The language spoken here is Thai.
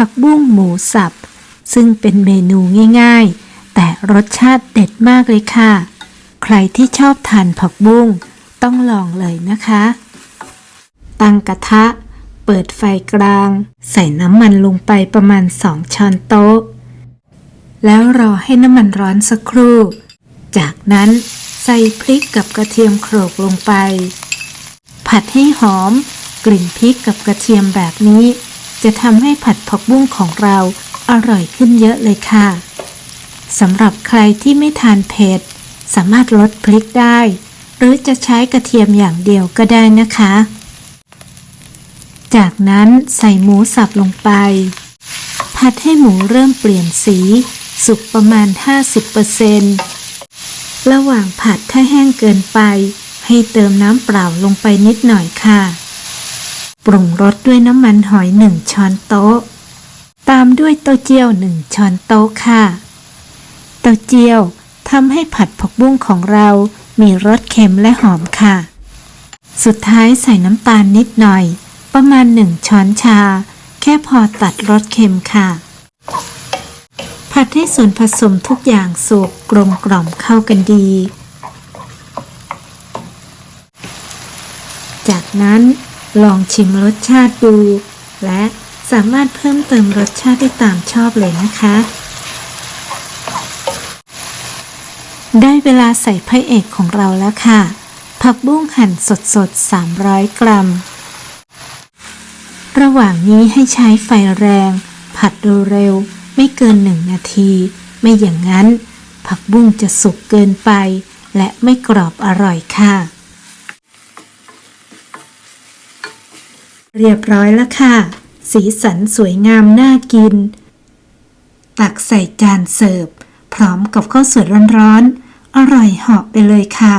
ผักบุ้งหมูสับ ซึ่งเป็นเมนูง่ายๆ แต่รสชาติเด็ดมากเลยค่ะ ใครที่ชอบทานผักบุ้งต้องลองเลยนะคะ ตั้งกระทะ เปิดไฟกลาง ใส่น้ำมันลงไปประมาณ 2 ช้อนโต๊ะ แล้วรอให้น้ำมันร้อนสักครู่ จากนั้นใส่พริกกับกระเทียมโขลกลงไป ผัดให้หอมกลิ่นพริกกับกระเทียมแบบนี้ จะทำให้ผัดผักบุ้งของเราอร่อยขึ้นเยอะเลยค่ะ สำหรับใครที่ไม่ทานเผ็ด สามารถลดพริกได้ หรือจะใช้กระเทียมอย่างเดียวก็ได้นะคะ จากนั้นใส่หมูสับลงไป ผัดให้หมูเริ่มเปลี่ยนสี สุกประมาณ 50%ระหว่างผัดถ้าแห้งเกินไป ให้เติมน้ำเปล่าลงไปนิดหน่อยค่ะ ปรุงรสด้วยน้ำมันหอยหนึ่งช้อนโต๊ะ ตามด้วยเต้าเจี้ยวหนึ่งช้อนโต๊ะค่ะ เต้าเจี้ยวทำให้ผัดผักบุ้งของเรามีรสเค็มและหอมค่ะ สุดท้ายใส่น้ำตาลนิดหน่อย ประมาณหนึ่งช้อนชา แค่พอตัดรสเค็มค่ะ ผัดให้ส่วนผสมทุกอย่างสุกกลมกล่อมเข้ากันดี จากนั้น ลองชิมรสชาติดู และสามารถเพิ่มเติมรสชาติได้ตามชอบเลยนะคะ ได้เวลาใส่พระเอกของเราแล้วค่ะ ผักบุ้งหั่นสดๆ300 กรัม ระหว่างนี้ให้ใช้ไฟแรง ผัดเร็วๆไม่เกินหนึ่งนาที ไม่อย่างนั้น ผักบุ้งจะสุกเกินไป และไม่กรอบอร่อยค่ะ เรียบร้อยแล้วค่ะ สีสันสวยงามน่ากิน ตักใส่จานเสิร์ฟ พร้อมกับข้าวสวยร้อนๆอร่อยเหาะไปเลยค่ะ